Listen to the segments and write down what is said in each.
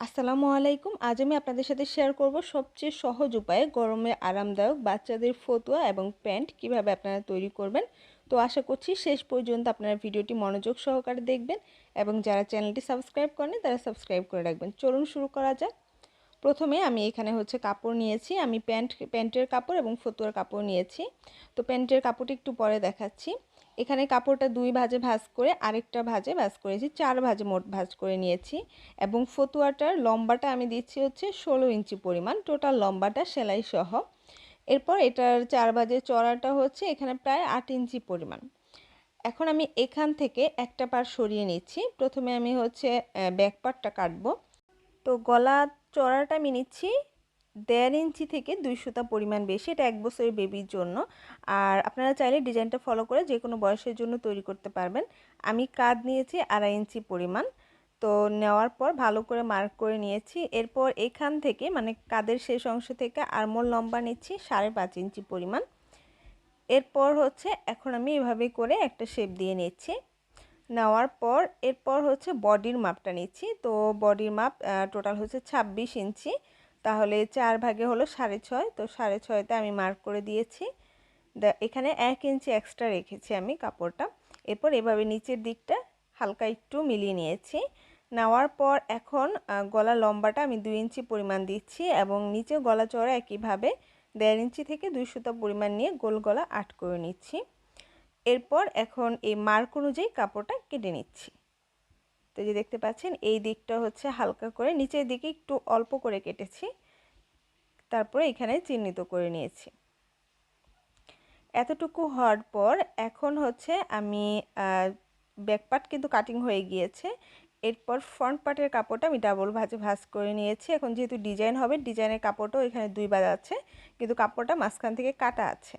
আসসালামু আলাইকুম। আজ আমি আপনাদের সাথে শেয়ার করব সবচেয়ে সহজ উপায়ে গরমে আরামদায়ক বাচ্চাদের ফতুয়া এবং প্যান্ট কীভাবে আপনারা তৈরি করবেন। তো আশা করছি শেষ পর্যন্ত আপনারা ভিডিওটি মনোযোগ সহকারে দেখবেন এবং যারা চ্যানেলটি সাবস্ক্রাইব করেন তারা সাবস্ক্রাইব করে রাখবেন। চলুন শুরু করা যাক। প্রথমে আমি এখানে হচ্ছে কাপড় নিয়েছি। আমি প্যান্ট, প্যান্টের কাপড় এবং ফতুয়ার কাপড় নিয়েছি। তো প্যান্টের কাপড়টি একটু পরে দেখাচ্ছি। এখানে কাপড়টা দুই ভাজে ভাজ করে আরেকটা ভাজে ভাজ করেছি, চার ভাজে মোট ভাজ করে নিয়েছি এবং ফতুয়াটার লম্বাটা আমি দিচ্ছি হচ্ছে ষোলো ইঞ্চি পরিমাণ, টোটাল লম্বাটা সেলাই সহ। এরপর এটার চার ভাজে চড়াটা হচ্ছে এখানে প্রায় আট ইঞ্চি পরিমাণ। এখন আমি এখান থেকে একটা পার সরিয়ে নিচ্ছি, প্রথমে আমি হচ্ছে ব্যাক পার্টটা কাটবো। তো গলা চড়াটা আমি নিচ্ছি দেড় ইঞ্চি থেকে দুই সুতা পরিমাণ বেশি, এটা এক বছরের বেবির জন্য। আর আপনারা চাইলে ডিজাইনটা ফলো করে যে কোনো বয়সের জন্য তৈরি করতে পারবেন। আমি কাঁধ নিয়েছি আড়াই ইঞ্চি পরিমাণ। তো নেওয়ার পর ভালো করে মার্ক করে নিয়েছি। এরপর এখান থেকে মানে কাদের শেষ অংশ থেকে আরমোল লম্বা নিচ্ছি, সাড়ে পাঁচ ইঞ্চি পরিমাণ। এরপর হচ্ছে এখন আমি এভাবে করে একটা শেপ দিয়ে নিচ্ছি। নেওয়ার পর, এরপর হচ্ছে বডির মাপটা নিচ্ছি। তো বডির মাপ টোটাল হচ্ছে ছাব্বিশ ইঞ্চি। তাহলে চার ভাগে হলো সাড়ে ছয়, তো সাড়ে ছয়তে আমি মার্ক করে দিয়েছি। এখানে এক ইঞ্চি এক্সট্রা রেখেছি আমি কাপড়টা। এরপর এভাবে নিচের দিকটা হালকা একটু মিলিয়ে নিয়েছি। নেওয়ার পর এখন গলা লম্বাটা আমি দুই ইঞ্চি পরিমাণ দিচ্ছি এবং নিচে গলা চড়া একইভাবে দেড় ইঞ্চি থেকে দুই সুতা পরিমাণ নিয়ে গোল গলা আট করে নিচ্ছি। এরপর এখন এই মার্ক অনুযায়ী কাপড়টা কেটে নিচ্ছি। তো যে দেখতে পাচ্ছেন, এই দিকটা হচ্ছে হালকা করে নিচের দিকে একটু অল্প করে কেটেছি। তারপরে এখানে চিহ্নিত করে নিয়েছি। এতটুকু হওয়ার পর এখন হচ্ছে আমি ব্যাক পার্ট কিন্তু কাটিং হয়ে গিয়েছে। এরপর ফ্রন্ট পার্টের কাপড়টা আমি ডাবল ভাজে, ভাজ করে নিয়েছি। এখন যেহেতু ডিজাইন হবে ডিজাইনের কাপড়টাও এখানে দুই বাজ আছে, কিন্তু কাপড়টা মাঝখান থেকে কাটা আছে।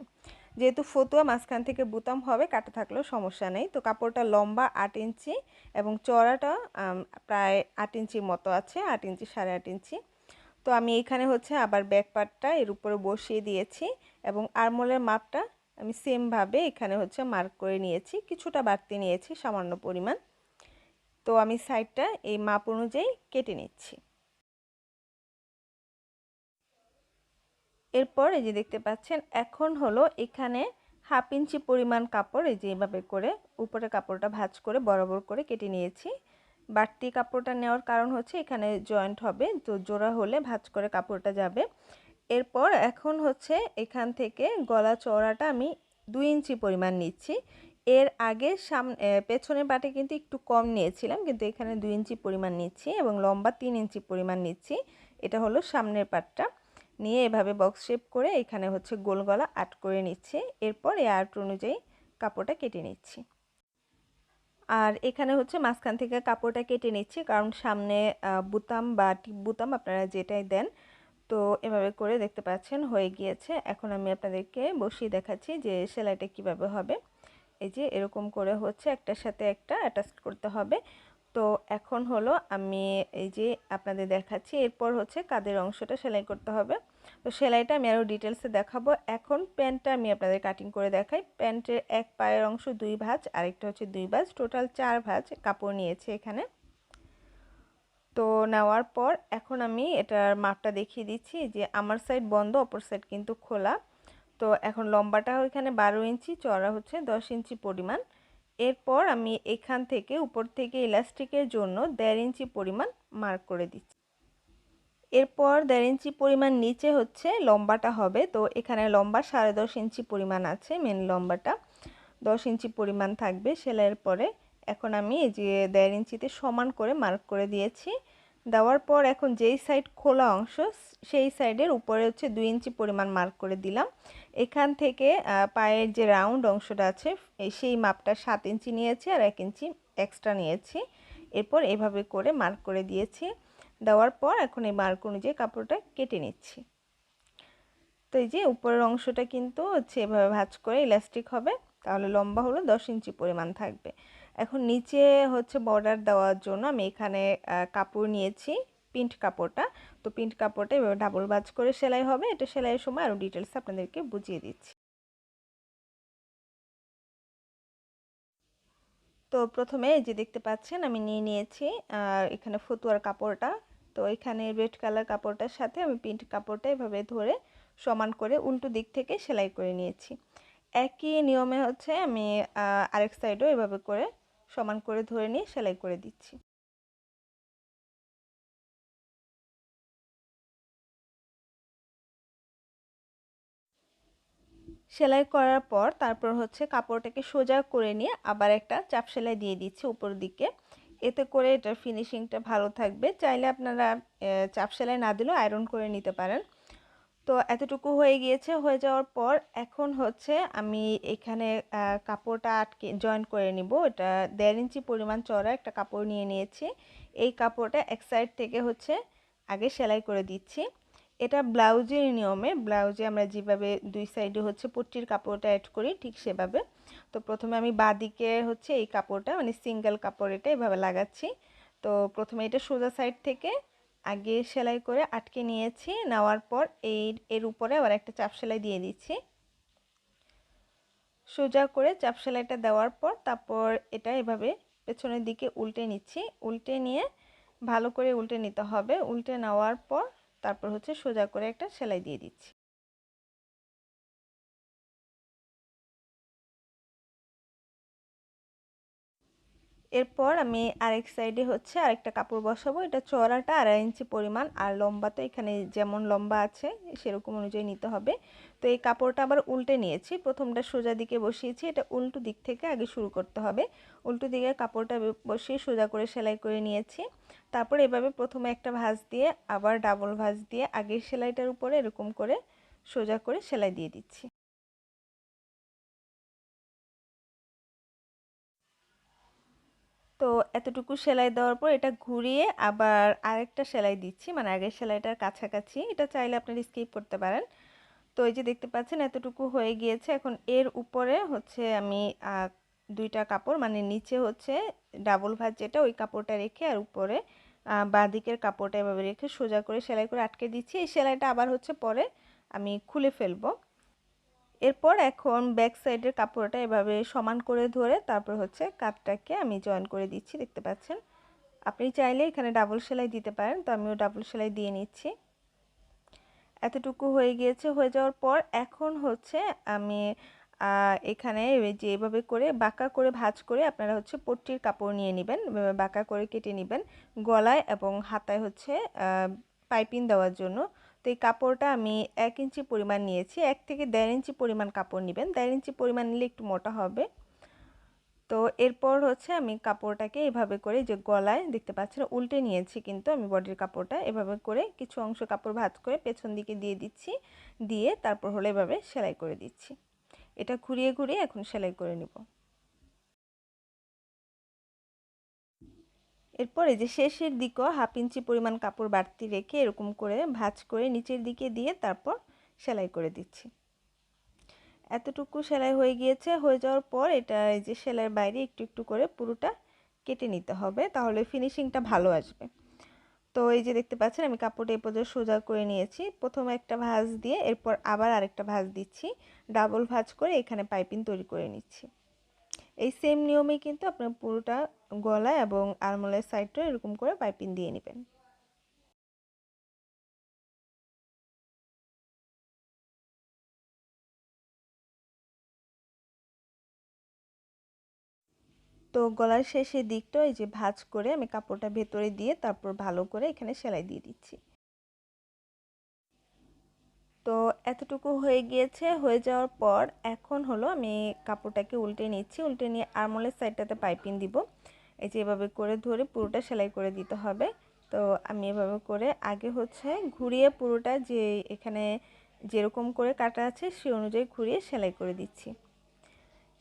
যেহেতু ফতুয়া, মাঝখান থেকে বুতাম হবে, কাটা থাকলেও সমস্যা নেই। তো কাপড়টা লম্বা আট ইঞ্চি এবং চড়াটা প্রায় আট ইঞ্চির মতো আছে, আট ইঞ্চি, সাড়ে আট ইঞ্চি। তো আমি এখানে হচ্ছে আবার ব্যাক পার্টটা এর উপরে বসিয়ে দিয়েছি এবং আরমোলের মাপটা আমি সেমভাবে এখানে হচ্ছে মার্ক করে নিয়েছি। কিছুটা বাড়তি নিয়েছি, সামান্য পরিমাণ। তো আমি সাইডটা এই মাপ অনুযায়ী কেটে নিচ্ছি। এরপর এই যে দেখতে পাচ্ছেন, এখন হলো এখানে হাফ ইঞ্চি পরিমাণ কাপড়, এই যে এভাবে করে উপরে কাপড়টা ভাজ করে বরাবর করে কেটে নিয়েছি। বাড়তি কাপড়টা নেওয়ার কারণ হচ্ছে এখানে জয়েন্ট হবে, তো জোড়া হলে ভাজ করে কাপড়টা যাবে। এরপর এখন হচ্ছে এখান থেকে গলা চওড়াটা আমি দুই ইঞ্চি পরিমাণ নিচ্ছি। এর আগে সামনে পেছনের পাটে কিন্তু একটু কম নিয়েছিলাম, কিন্তু এখানে দুই ইঞ্চি পরিমাণ নিচ্ছি এবং লম্বা তিন ইঞ্চি পরিমাণ নিচ্ছি। এটা হলো সামনের পাটটা। নিয়ে এভাবে বক্স শেপ করে এখানে হচ্ছে গোল গলা আট করে নিচ্ছে। এরপর এই আর্ট অনুযায়ী কাপড়টা কেটে নিচ্ছি। আর এখানে হচ্ছে মাঝখান থেকে কাপড়টা কেটে নিচ্ছি, কারণ সামনে বুতাম বা টিপ বুতাম আপনারা যেটাই দেন, তো এভাবে করে দেখতে পাচ্ছেন হয়ে গিয়েছে। এখন আমি আপনাদেরকে বসিয়ে দেখাচ্ছি যে সেলাইটা কীভাবে হবে। এই যে এরকম করে হচ্ছে একটার সাথে একটা অ্যাটাচ করতে হবে। তো এখন হলো আমি এই যে আপনাদের দেখাচ্ছি, এরপর হচ্ছে কাদের অংশটা সেলাই করতে হবে। তো সেলাইটা আমি আরও ডিটেলসে দেখাবো। এখন প্যান্টটা আমি আপনাদের কাটিং করে দেখাই। প্যান্টের এক পায়ের অংশ দুই ভাঁজ, আরেকটা হচ্ছে দুই ভাঁজ টোটাল চার ভাঁজ কাপড় নিয়েছে এখানে। তো নেওয়ার পর এখন আমি এটার মাপটা দেখিয়ে দিচ্ছি যে আমার সাইড বন্ধ, অপর সাইড কিন্তু খোলা। তো এখন লম্বাটা এখানে বারো ইঞ্চি চড়া হচ্ছে দশ ইঞ্চি পরিমাণ। এরপর আমি এখান থেকে উপর থেকে ইলাস্টিকের জন্য দেড় ইঞ্চি পরিমাণ মার্ক করে দিচ্ছি। এরপর দেড় ইঞ্চি পরিমাণ নিচে হচ্ছে লম্বাটা হবে, তো এখানে লম্বা সাড়ে দশ ইঞ্চি পরিমাণ আছে মেন লম্বাটা। দশ ইঞ্চি পরিমাণ থাকবে সেলাইয়ের পরে। এখন আমি এই যে দেড় ইঞ্চিতে সমান করে মার্ক করে দিয়েছি। দেওয়ার পর এখন যেই সাইড খোলা অংশ, সেই সাইডের উপরে হচ্ছে দুই ইঞ্চি পরিমাণ মার্ক করে দিলাম। এখান থেকে পায়ের যে রাউন্ড অংশটা আছে সেই মাপটা সাত ইঞ্চি নিয়েছি আর এক ইঞ্চি এক্সট্রা নিয়েছি। এরপর এভাবে করে মার্ক করে দিয়েছি। দেওয়ার পর এখন এই মার্ক অনুযায়ী কাপড়টা কেটে নিচ্ছি। তো এই যে উপরের অংশটা কিন্তু হচ্ছে এভাবে ভাজ করে ইলাস্টিক হবে, তাহলে লম্বা হলো দশ ইঞ্চি পরিমাণ থাকবে। এখন নিচে হচ্ছে বর্ডার দেওয়ার জন্য আমি এখানে কাপড় নিয়েছি প্রিন্ট কাপড়টা। তো প্রিন্ট কাপড়টা এভাবে ডাবল বাজ করে সেলাই হবে। এটা সেলাইয়ের সময় আরও ডিটেলস আপনাদেরকে বুঝিয়ে দিচ্ছি। তো প্রথমে যে দেখতে পাচ্ছেন, আমি নিয়ে নিয়েছি আর এখানে ফতুয়ার কাপড়টা। তো এখানে রেড কালার কাপড়টার সাথে আমি পিঙ্ক কাপড়টা এভাবে ধরে সমান করে উল্টো দিক থেকে সেলাই করে নিয়েছি। একই নিয়মে হচ্ছে আমি আরেক সাইডও এভাবে করে সমান করে ধরে নিয়ে সেলাই করে দিচ্ছি। সেলাই করার পর তারপর হচ্ছে কাপড়টাকে সোজা করে নিয়ে আবার একটা চাপ সেলাই দিয়ে দিচ্ছি উপর দিকে। এতে করে এটার ফিনিশিংটা ভালো থাকবে। চাইলে আপনারা চাপ সেলাই না দিলেও আয়রন করে নিতে পারেন। তো এতটুকু হয়ে গিয়েছে। হয়ে যাওয়ার পর এখন হচ্ছে আমি এখানে কাপড়টা আটকে জয়েন করে নিব। এটা দেড় ইঞ্চি পরিমাণ চড়া একটা কাপড় নিয়ে নিয়েছি। এই কাপড়টা এক সাইড থেকে হচ্ছে আগে সেলাই করে দিচ্ছি। এটা ব্লাউজের নিয়মে, ব্লাউজে আমরা যেভাবে দুই সাইডে হচ্ছে পট্টির কাপড়টা অ্যাড করি ঠিক সেভাবে। তো প্রথমে আমি বাদিকে হচ্ছে এই কাপড়টা মানে সিঙ্গেল কাপড় এটা এভাবে লাগাচ্ছি। তো প্রথমে এটা সোজা সাইড থেকে আগে সেলাই করে আটকে নিয়েছি, নেওয়ার পর এই, এর উপরে আবার একটা চাপ সেলাই দিয়ে দিচ্ছি। সোজা করে চাপ সেলাইটা দেওয়ার পর তারপর এটা এভাবে পেছনের দিকে উল্টে নিচ্ছি। উল্টে নিয়ে ভালো করে উল্টে নিতে হবে। উল্টে নেওয়ার পর তারপর হচ্ছে সোজা করে একটা সেলাই দিয়ে দিচ্ছি। এরপর আমি আরেক সাইডে হচ্ছে আরেকটা কাপড় বসাবো। এটা চড়াটা আড়াই ইঞ্চি পরিমাণ আর লম্বা তো এখানে যেমন লম্বা আছে সেরকম অনুযায়ী নিতে হবে। তো এই কাপড়টা আবার উল্টে নিয়েছি। প্রথমটা সোজা দিকে বসিয়েছি। এটা উল্টো দিক থেকে আগে শুরু করতে হবে। উল্টো দিকে কাপড়টা বসিয়ে সোজা করে সেলাই করে নিয়েছি। তারপর এভাবে প্রথমে একটা ভাঁজ দিয়ে, আবার ডাবল ভাঁজ দিয়ে আগের সেলাইটার উপরে এরকম করে সোজা করে সেলাই দিয়ে দিচ্ছি। তো এতটুকু সেলাই দেওয়ার পর এটা ঘুরিয়ে আবার আরেকটা সেলাই দিচ্ছি মানে আগের সেলাইটার কাছাকাছি। এটা চাইলে আপনারা স্কিপ করতে পারেন। তো এই যে দেখতে পাচ্ছেন এতটুকু হয়ে গিয়েছে। এখন এর উপরে হচ্ছে আমি দুইটা কাপড় মানে নিচে হচ্ছে ডাবল ভাজ যেটা, ওই কাপড়টা রেখে আর উপরে বাঁদিকের কাপড়টা এভাবে রেখে সোজা করে সেলাই করে আটকে দিচ্ছি। এই সেলাইটা আবার হচ্ছে পরে আমি খুলে ফেলব। এরপর এখন ব্যাক সাইডের কাপড়টা এভাবে সমান করে ধরে তারপর হচ্ছে কাপটাকে আমি জয়েন করে দিচ্ছি, দেখতে পাচ্ছেন? আপনি চাইলে এখানে ডাবল সেলাই দিতে পারেন, তো আমিও ডাবল সেলাই দিয়ে নিচ্ছি। এতটুকু হয়ে গিয়েছে, হয়ে যাওয়ার পর এখন হচ্ছে আমি এখানে যেভাবে করে বাঁকা করে ভাজ করে আপনারা হচ্ছে পট্টির কাপড় নিয়ে নেবেন বাঁকা করে কেটে নেবেন গলায় এবং হাতায় হচ্ছে পাইপিং দেওয়ার জন্য। তো এই কাপড়টা আমি এক ইঞ্চি পরিমাণ নিয়েছি, এক থেকে দেড় ইঞ্চি পরিমাণ কাপড় নেবেন। দেড় ইঞ্চি পরিমাণ নিলে একটু মোটা হবে। তো এরপর হচ্ছে আমি কাপড়টাকে এভাবে করে যে গলায় দেখতে পাচ্ছেন, উল্টে নিয়েছি কিন্তু আমি বডির কাপড়টা। এভাবে করে কিছু অংশ কাপড় ভাজ করে পেছন দিকে দিয়ে দিচ্ছি, দিয়ে তারপর হলে এভাবে সেলাই করে দিচ্ছি। এটা ঘুরিয়ে ঘুরিয়ে এখন সেলাই করে নিব। এরপর যে শেষের দিকেও হাফ ইঞ্চি পরিমাণ কাপড় বাড়তি রেখে এরকম করে ভাজ করে নিচের দিকে দিয়ে তারপর সেলাই করে দিচ্ছি। এতটুকু সেলাই হয়ে গিয়েছে। হয়ে যাওয়ার পর এটা এই যে সেলাইয়ের বাইরে একটু একটু করে পুরোটা কেটে নিতে হবে, তাহলে ফিনিশিংটা ভালো আসবে। তো এই যে দেখতে পাচ্ছেন, আমি কাপড়টা এই পর্যন্ত সোজা করে নিয়েছি। প্রথমে একটা ভাঁজ দিয়ে এরপর আবার আরেকটা ভাঁজ দিচ্ছি। ডাবল ভাঁজ করে এখানে পাইপিং তৈরি করে নিচ্ছি। এই সেম নিয়মেই কিন্তু আপনার পুরোটা গলা এবং আরমোলের সাইডটা এরকম করে পাইপিং দিয়ে নেবেন। তো গলার শেষের দিকটা এই যে ভাঁজ করে আমি কাপড়টা ভেতরে দিয়ে তারপর ভালো করে এখানে সেলাই দিয়ে দিচ্ছি। তো এতটুকু হয়ে গিয়েছে, হয়ে যাওয়ার পর এখন হলো আমি কাপড়টাকে উল্টে নিচ্ছি, উল্টে নিয়ে আরমোলের সাইডটাতে পাইপিং দিব। এই যে এভাবে করে ধরে পুরোটা সেলাই করে দিতে হবে। তো আমি এভাবে করে আগে হচ্ছে ঘুরিয়ে পুরোটা যে এখানে যেরকম করে কাটা আছে সে অনুযায়ী ঘুরিয়ে সেলাই করে দিচ্ছি।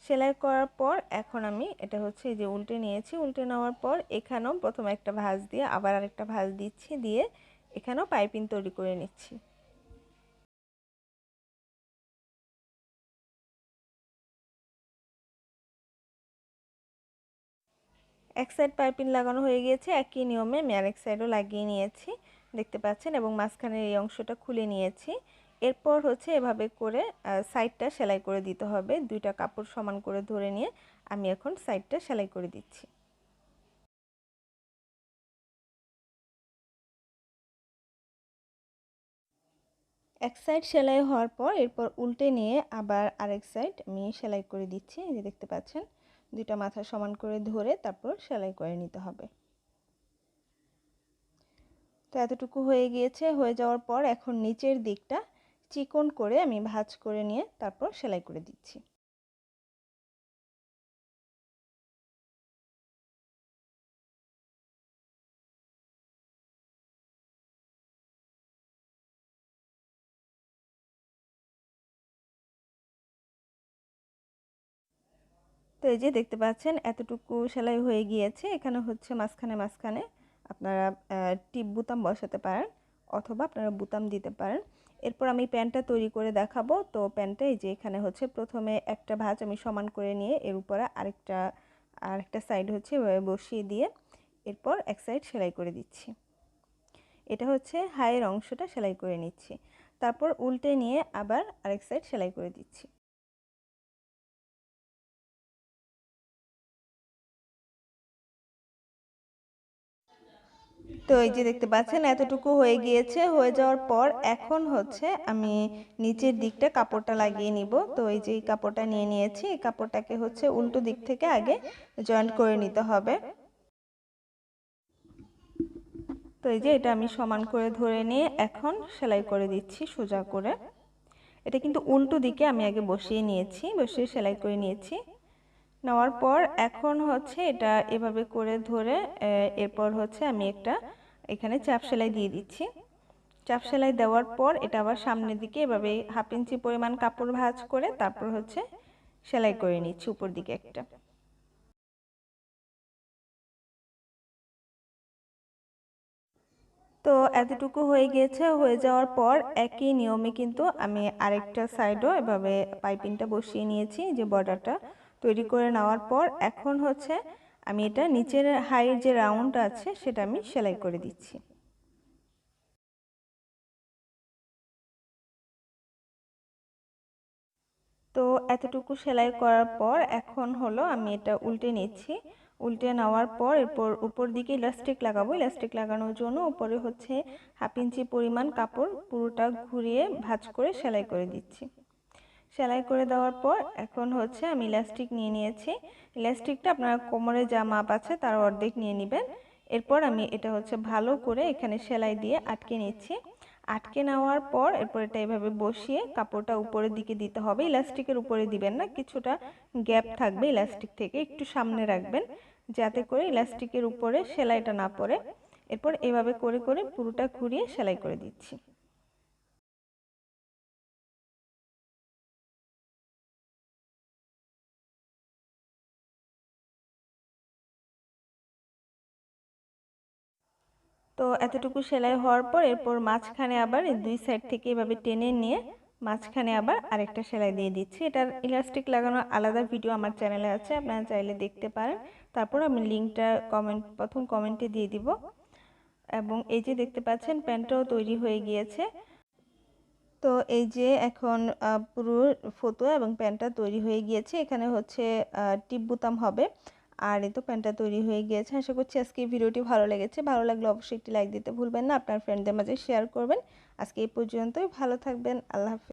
সেলাই করার পর এখন আমি এটা হচ্ছে যে উল্টে নিয়েছি, উল্টে নেওয়ার পর এখানেও প্রথমে একটা ভাঁজ দিয়ে আবার আরেকটা ভাঁজ দিচ্ছি, দিয়ে এখানেও পাইপিং তৈরি করে নিচ্ছি। এক সাইড পাইপিং লাগানো হয়ে গিয়েছে, একই নিয়মে আমি আরেক সাইডও লাগিয়ে নিয়েছি। দেখতে পাচ্ছেন, এবং মাঝখানের এই অংশটা খুলে নিয়েছি। এরপর হচ্ছে এভাবে করে সাইডটা সেলাই করে দিতে হবে। দুইটা কাপড় সমান করে ধরে নিয়ে আমি এখন সাইডটা সেলাই করে দিচ্ছি। এক সাইড সেলাই হওয়ার পর এরপর উল্টে নিয়ে আবার আরেক সাইড আমি সেলাই করে দিচ্ছি। এই যে দেখতে পাচ্ছেন দুইটা মাথা সমান করে ধরে তারপর সেলাই করে নিতে হবে। তো এতটুকু হয়ে গিয়েছে। হয়ে যাওয়ার পর এখন নিচের দিকটা চিকন করে আমি ভাঁজ করে নিয়ে তারপর সেলাই করে দিচ্ছি। তো এই যে দেখতে পাচ্ছেন, এতটুকু সেলাই হয়ে গিয়েছে। এখানে হচ্ছে মাঝখানে মাঝখানে আপনারা টিপ বুতাম বসাতে পারেন অথবা আপনারা বুতাম দিতে পারেন। এরপর আমি প্যান্টটা তৈরি করে দেখাবো। তো প্যান্টটা এই যে এখানে হচ্ছে প্রথমে একটা ভাঁজ আমি সমান করে নিয়ে এর উপরে আরেকটা আরেকটা সাইড হচ্ছে এভাবে বসিয়ে দিয়ে এরপর এক সাইড সেলাই করে দিচ্ছি। এটা হচ্ছে হায়ের অংশটা সেলাই করে নিচ্ছি। তারপর উল্টে নিয়ে আবার আরেক সাইড সেলাই করে দিচ্ছি। তো এই যে দেখতে পাচ্ছেন, এতটুকু হয়ে গিয়েছে। হয়ে যাওয়ার পর এখন হচ্ছে আমি নিচের দিকটা কাপড়টা লাগিয়ে নিব। তো এই যে কাপড়টা নিয়ে নিয়েছি, এই কাপড়টাকে হচ্ছে উল্টো দিক থেকে আগে জয়েন্ট করে নিতে হবে। তো এই যে এটা আমি সমান করে ধরে নিয়ে এখন সেলাই করে দিচ্ছি সোজা করে। এটা কিন্তু উল্টো দিকে আমি আগে বসিয়ে নিয়েছি, বসিয়ে সেলাই করে নিয়েছি। নেওয়ার পর এখন হচ্ছে এটা এভাবে করে ধরে এরপর হচ্ছে আমি একটা এখানে চাপ সেলাই দিয়ে দিচ্ছি। চাপ সেলাই দেওয়ার পর এটা আবার সামনের দিকে এভাবে হাফ ইঞ্চি পরিমাণ কাপড় ভাঁজ করে তারপর হচ্ছে সেলাই করে নিচ্ছি উপর দিকে একটা। তো এতটুকু হয়ে গিয়েছে হয়ে যাওয়ার পর একই নিয়মে কিন্তু আমি আরেকটা সাইডও এভাবে পাইপিংটা বসিয়ে নিয়েছি, যে বর্ডারটা তৈরি করে নেওয়ার পর এখন হচ্ছে আমি এটা নিচের হাইয়ের যে রাউন্ড আছে সেটা আমি সেলাই করে দিচ্ছি। তো এতটুকু সেলাই করার পর এখন হলো আমি এটা উল্টে নিচ্ছি। উল্টে নেওয়ার পর এরপর উপর দিকে ইলাস্টিক লাগাবো। ইলাস্টিক লাগানোর জন্য উপরে হচ্ছে হাফ ইঞ্চি পরিমাণ কাপড় পুরোটা ঘুরিয়ে ভাঁজ করে সেলাই করে দিচ্ছি। সেলাই করে দেওয়ার পর এখন হচ্ছে আমি ইলাস্টিক নিয়ে নিয়েছি। ইলাস্টিকটা আপনার কোমরে যা মাপ আছে তার অর্ধেক নিয়ে নেবেন। এরপর আমি এটা হচ্ছে ভালো করে এখানে সেলাই দিয়ে আটকে নিচ্ছি। আটকে নেওয়ার পর এরপর এটা এভাবে বসিয়ে কাপড়টা উপরের দিকে দিতে হবে। ইলাস্টিকের উপরে দিবেন না, কিছুটা গ্যাপ থাকবে ইলাস্টিক থেকে, একটু সামনে রাখবেন যাতে করে ইলাস্টিকের উপরে সেলাইটা না পড়ে। এরপর এভাবে করে করে পুরোটা ঘুরিয়ে সেলাই করে দিচ্ছি। তো এতটুকু সেলাই হওয়ার পর এরপর মাঝখানে আবার দুই সাইড থেকে এভাবে টেনে নিয়ে মাঝখানে আবার আরেকটা সেলাই দিয়ে দিচ্ছি। এটার ইলাস্টিক লাগানোর আলাদা ভিডিও আমার চ্যানেলে আছে, আপনারা চাইলে দেখতে পারেন। তারপর আমি লিঙ্কটা কমেন্ট প্রথম কমেন্টে দিয়ে দিব। এবং এই যে দেখতে পাচ্ছেন, প্যান্টটাও তৈরি হয়ে গিয়েছে। তো এই যে এখন পুরো ফটো এবং প্যান্টটা তৈরি হয়ে গিয়েছে। এখানে হচ্ছে টিপ বুতাম হবে। আর এই তো প্যান্টটা তৈরি হয়ে গিয়েছে। আশা করছি আজকে এই ভিডিওটি ভালো লেগেছে। ভালো লাগলে অবশ্যই একটি লাইক দিতে ভুলবেন না। আপনার ফ্রেন্ডদের মাঝে শেয়ার করবেন। আজকে এই পর্যন্তই। ভালো থাকবেন। আল্লাহ হাফিজ।